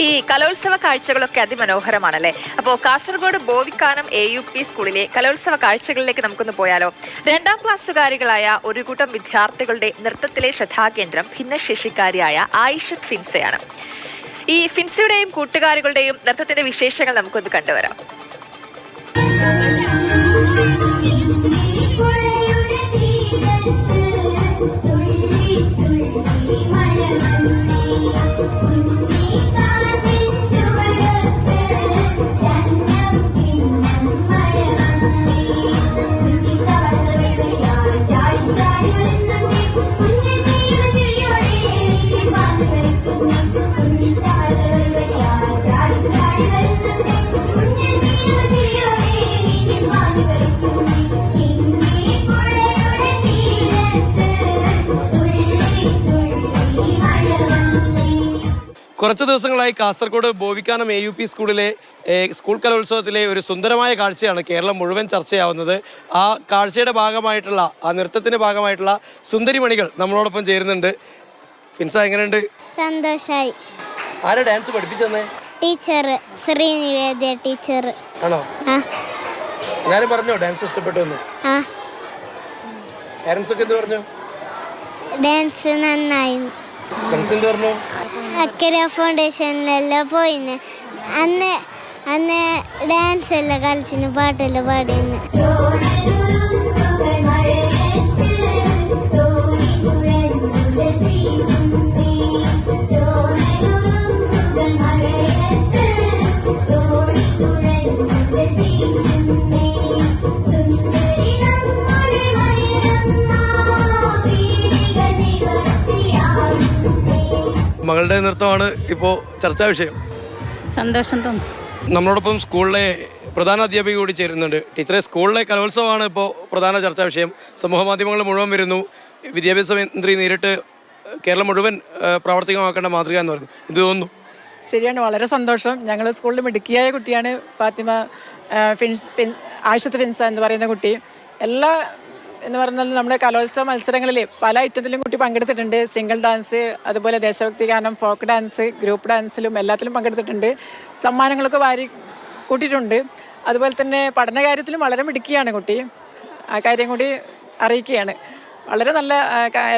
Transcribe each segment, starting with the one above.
ഈ കലോത്സവ കാഴ്ചകളൊക്കെ അതിമനോഹരമാണല്ലേ? അപ്പോ Kasaragod Bovikkanam A U P സ്കൂളിലെ കലോത്സവ കാഴ്ചകളിലേക്ക് നമുക്കൊന്ന് പോയാലോ? രണ്ടാം ക്ലാസ്സുകാരികളായ ഒരു കൂട്ടം വിദ്യാർത്ഥികളുടെ നൃത്തത്തിലെ ശ്രദ്ധാകേന്ദ്രം ഭിന്നശേഷിക്കാരിയായ ആയിഷത് ഫിൻസയാണ്. ഈ ഫിൻസയുടെയും കൂട്ടുകാരികളുടെയും നൃത്തത്തിന്റെ വിശേഷങ്ങൾ നമുക്കൊന്ന് കണ്ടുവരാം. കുറച്ച് ദിവസങ്ങളായി Kasaragod Bovikkanam A U P സ്കൂളിലെ സ്കൂൾ കലോത്സവത്തിലെ ഒരു സുന്ദരമായ കാഴ്ചയാണ് കേരളം മുഴുവൻ ചർച്ചയാവുന്നത്. ആ കാഴ്ചയുടെ ഭാഗമായിട്ടുള്ള ആ നൃത്തത്തിന്റെ ഭാഗമായിട്ടുള്ള സുന്ദരിമണികൾ നമ്മളോടൊപ്പം ചേരുന്നുണ്ട്. ഫിൻസ എങ്ങനെയുണ്ട്? സന്തോഷായി. ആരാ ഡാൻസ് പഠിപ്പിച്ചെന്നേ? ടീച്ചർ ശ്രീനിവേദ ടീച്ചർ ആണോ? ആ. എല്ലാവരും പറഞ്ഞോ ഡാൻസ് ഇഷ്ടപ്പെട്ടു പാരൻസ് ഒക്കെ എന്ത് പറഞ്ഞു? ഡാൻസ് നന്നായി. ഫ്രണ്ട്സ് എന്ത് പറഞ്ഞു? അക്കര ഫൗണ്ടേഷനിലെല്ലാം പോയിന് അന്ന് അന്ന് ഡാൻസ് എല്ലാം കളിച്ചിന് പാട്ടെല്ലാം പാടിന്ന്? മകളുടെ നൃത്തമാണ് ഇപ്പോൾ ചർച്ചാ വിഷയം. സന്തോഷം തോന്നുന്നു നമ്മളോടൊപ്പം സ്കൂളിലെ പ്രധാന അധ്യാപിക കൂടി ചേരുന്നുണ്ട്. ടീച്ചറെ സ്കൂളിലെ കലോത്സവമാണ് ഇപ്പോൾ പ്രധാന ചർച്ചാ വിഷയം. സമൂഹ മാധ്യമങ്ങൾ മുഴുവൻ വരുന്നു. വിദ്യാഭ്യാസ മന്ത്രി നേരിട്ട് കേരളം മുഴുവൻ പ്രാവർത്തികമാക്കേണ്ട മാതൃക എന്ന് പറയുന്നു ഇത് തോന്നുന്നു? ശരിയാണ് വളരെ സന്തോഷം. ഞങ്ങൾ സ്കൂളിൽ മിടുക്കിയായ കുട്ടിയാണ് ഫാത്തിമ ഫിൻസ് ഫിൻ ആയിഷത്ത് ഫിൻസ എന്ന് പറയുന്ന കുട്ടി. എല്ലാ എന്ന് പറഞ്ഞാൽ നമ്മുടെ കലോത്സവ മത്സരങ്ങളിൽ പല ഐറ്റത്തിലും കുട്ടി പങ്കെടുത്തിട്ടുണ്ട്. സിംഗിൾ ഡാൻസ് അതുപോലെ ദേശഭക്തി ഗാനം ഫോക്ക് ഡാൻസ് ഗ്രൂപ്പ് ഡാൻസിലും എല്ലാത്തിലും പങ്കെടുത്തിട്ടുണ്ട്. സമ്മാനങ്ങളൊക്കെ വാരി കൂട്ടിയിട്ടുണ്ട്. അതുപോലെ തന്നെ പഠനകാര്യത്തിലും വളരെ മിടുക്കിയാണ് കുട്ടി. ആ കാര്യം കൂടി അറിയിക്കുകയാണ്. വളരെ നല്ല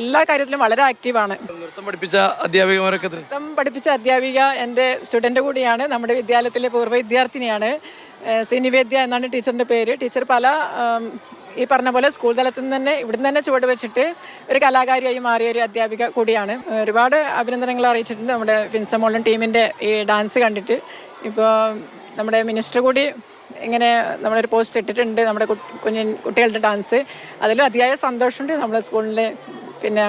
എല്ലാ കാര്യത്തിലും വളരെ ആക്റ്റീവാണ്. നൃത്തം പഠിപ്പിച്ച അധ്യാപികമാരൊക്കെ? നൃത്തം പഠിപ്പിച്ച അധ്യാപിക എന്റെ സ്റ്റുഡന്റ് കൂടിയാണ്. നമ്മുടെ വിദ്യാലയത്തിലെ പൂർവ വിദ്യാർത്ഥിനിയാണ് സിനിവേദ്യ എന്നാണ് ടീച്ചറിന്റെ പേര്. ടീച്ചർ പല ഈ പറഞ്ഞ പോലെ സ്കൂൾ തലത്തിൽ നിന്ന് തന്നെ ഇവിടുന്ന് തന്നെ ചുവട് വെച്ചിട്ട് ഒരു കലാകാരിയായി മാറിയ ഒരു അധ്യാപിക കൂടിയാണ്. ഒരുപാട് അഭിനന്ദനങ്ങൾ അറിയിച്ചിട്ടുണ്ട് നമ്മുടെ ഫിൻസമോളും ടീമിന്റെ ഈ ഡാൻസ് കണ്ടിട്ട്. ഇപ്പോൾ നമ്മുടെ മിനിസ്റ്റർ കൂടി ഇങ്ങനെ നമ്മളൊരു പോസ്റ്റ് ഇട്ടിട്ടുണ്ട് നമ്മുടെ കുഞ്ഞു കുട്ടികളുടെ ഡാൻസ്. അതിലും അതിയായ സന്തോഷമുണ്ട് നമ്മുടെ സ്കൂളിലെ. പിന്നെ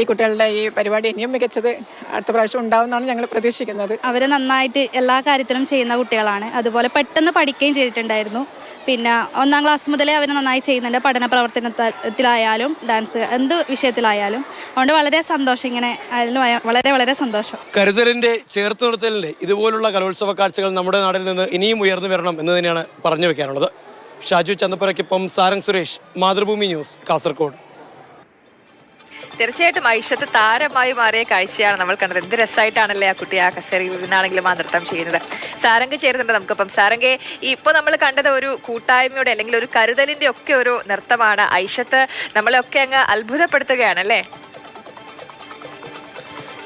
ഈ കുട്ടികളുടെ ഈ പരിപാടി ഇനിയും മികച്ചത് അടുത്ത പ്രാവശ്യം ഉണ്ടാവുമെന്നാണ് ഞങ്ങൾ പ്രതീക്ഷിക്കുന്നത്. അവർ നന്നായിട്ട് എല്ലാ കാര്യത്തിലും ചെയ്യുന്ന കുട്ടികളാണ്. അതുപോലെ പെട്ടെന്ന് പഠിക്കുകയും ചെയ്തിട്ടുണ്ടായിരുന്നു. പിന്നെ ഒന്നാം ക്ലാസ് മുതലേ അവർ നന്നായി ചെയ്യുന്നുണ്ട്. പഠന പ്രവർത്തനത്തിലായാലും ഡാൻസ് എന്ത് വിഷയത്തിലായാലും. അതുകൊണ്ട് വളരെ സന്തോഷം ഇങ്ങനെ അതിൽ വളരെ വളരെ സന്തോഷം. കരുതലിന്റെ ചേർത്ത് നിർത്തലിന്റെ ഇതുപോലുള്ള കലോത്സവ കാഴ്ചകൾ നമ്മുടെ നാട്ടിൽ നിന്ന് ഇനിയും ഉയർന്നു വരണം എന്ന് തന്നെയാണ് പറഞ്ഞു വെക്കാനുള്ളത്. ഷാജു ചന്തപ്പുരയ്ക്കൊപ്പം സാരംഗ് സുരേഷ് മാതൃഭൂമി ന്യൂസ് കാസർഗോഡ്. തീർച്ചയായിട്ടും ഐഷത്ത് താരമായി മാറിയ കാഴ്ചയാണ് നമ്മൾ കണ്ടത്. എന്ത് രസമായിട്ടാണല്ലേ ആ കുട്ടി ആ കസേരി ഇരുന്നാണെങ്കിലും ആ നൃത്തം ചെയ്യുന്നത്. സാരംഗ് ചേരുന്നുണ്ട് നമുക്കിപ്പം. സാരംഗെ ഇപ്പൊ നമ്മൾ കണ്ടത് ഒരു കൂട്ടായ്മയുടെ അല്ലെങ്കിൽ ഒരു കരുതലിന്റെ ഒക്കെ ഒരു നൃത്തമാണ് ഐഷത്ത്. നമ്മളെയൊക്കെ അങ്ങ് അത്ഭുതപ്പെടുത്തുകയാണല്ലേ?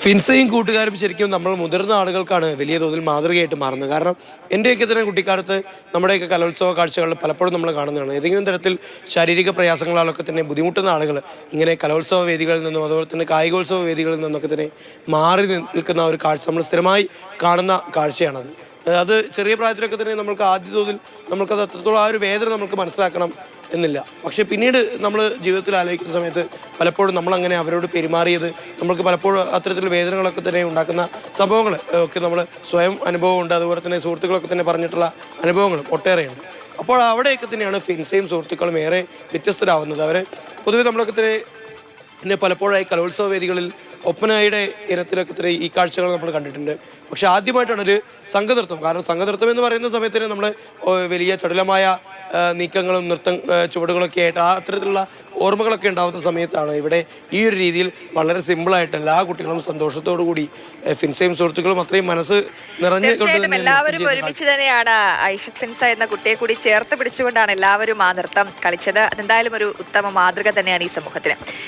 ഫിൻസയും കൂട്ടുകാരും ശരിക്കും നമ്മൾ മുതിർന്ന ആളുകൾക്കാണ് വലിയ തോതിൽ മാതൃകയായിട്ട് മാറുന്നത്. കാരണം എന്റെയൊക്കെ തന്നെ കുട്ടിക്കാലത്ത് നമ്മുടെയൊക്കെ കലോത്സവ കാഴ്ചകളിൽ പലപ്പോഴും നമ്മൾ കാണുന്നതാണ്. ഏതെങ്കിലും തരത്തിൽ ശാരീരിക പ്രയാസങ്ങളാലൊക്കെ തന്നെ ബുദ്ധിമുട്ടുന്ന ആളുകൾ ഇങ്ങനെ കലോത്സവ വേദികളിൽ നിന്നും അതുപോലെ തന്നെ കായികോത്സവ വേദികളിൽ നിന്നൊക്കെ തന്നെ മാറി നിൽക്കുന്ന ഒരു കാഴ്ച നമ്മൾ സ്ഥിരമായി കാണുന്ന കാഴ്ചയാണത്. അത് ചെറിയ പ്രായത്തിലൊക്കെ തന്നെ നമ്മൾക്ക് ആദ്യ തോതിൽ നമ്മൾക്കത് അത്രത്തോളം ആ ഒരു വേദന നമുക്ക് മനസ്സിലാക്കണം എന്നില്ല. പക്ഷേ പിന്നീട് നമ്മൾ ജീവിതത്തിൽ ആലോചിക്കുന്ന സമയത്ത് പലപ്പോഴും നമ്മൾ അങ്ങനെ അവരോട് പെരുമാറിയത് നമ്മൾക്ക് പലപ്പോഴും അത്തരത്തിൽ വേദനകളൊക്കെ തന്നെ ഉണ്ടാക്കുന്ന സംഭവങ്ങൾ ഒക്കെ നമ്മൾ സ്വയം അനുഭവമുണ്ട് അതുപോലെ തന്നെ സുഹൃത്തുക്കളൊക്കെ തന്നെ പറഞ്ഞിട്ടുള്ള അനുഭവങ്ങളും ഒട്ടേറെയുണ്ട്. അപ്പോൾ അവിടെയൊക്കെ തന്നെയാണ് ഫിൻസയും സുഹൃത്തുക്കളും ഏറെ വ്യത്യസ്തരാവുന്നത്. അവർ പൊതുവെ നമ്മളൊക്കെ തന്നെ പിന്നെ പലപ്പോഴായി കലോത്സവ വേദികളിൽ ഒപ്പനയുടെ ഇനത്തിലൊക്കെ ഇത്രയും ഈ കാഴ്ചകൾ നമ്മൾ കണ്ടിട്ടുണ്ട്. പക്ഷേ ആദ്യമായിട്ടാണ് ഒരു സംഘനൃത്തം. കാരണം സംഘനൃത്തം എന്ന് പറയുന്ന സമയത്ത് തന്നെ നമ്മൾ വലിയ ചടുലമായ നീക്കങ്ങളും നൃത്തം ചുവടുകളൊക്കെ ആയിട്ട് ആ അത്തരത്തിലുള്ള ഓർമ്മകളൊക്കെ ഉണ്ടാകുന്ന സമയത്താണ് ഇവിടെ ഈ ഒരു രീതിയിൽ വളരെ സിമ്പിളായിട്ട് എല്ലാ കുട്ടികളും സന്തോഷത്തോടു കൂടി ഫിൻസയും സുഹൃത്തുക്കളും അത്രയും മനസ്സ് നിറഞ്ഞുകൊണ്ട് എല്ലാവരും ഒരുമിച്ച് തന്നെയാണ് ഐഷ ഫിൻസ എന്ന കുട്ടിയെ കൂടി ചേർത്ത് പിടിച്ചുകൊണ്ടാണ് എല്ലാവരും ആ നൃത്തം കളിച്ചത്. അതെന്തായാലും ഒരു ഉത്തമ മാതൃക തന്നെയാണ് ഈ സമൂഹത്തിന്.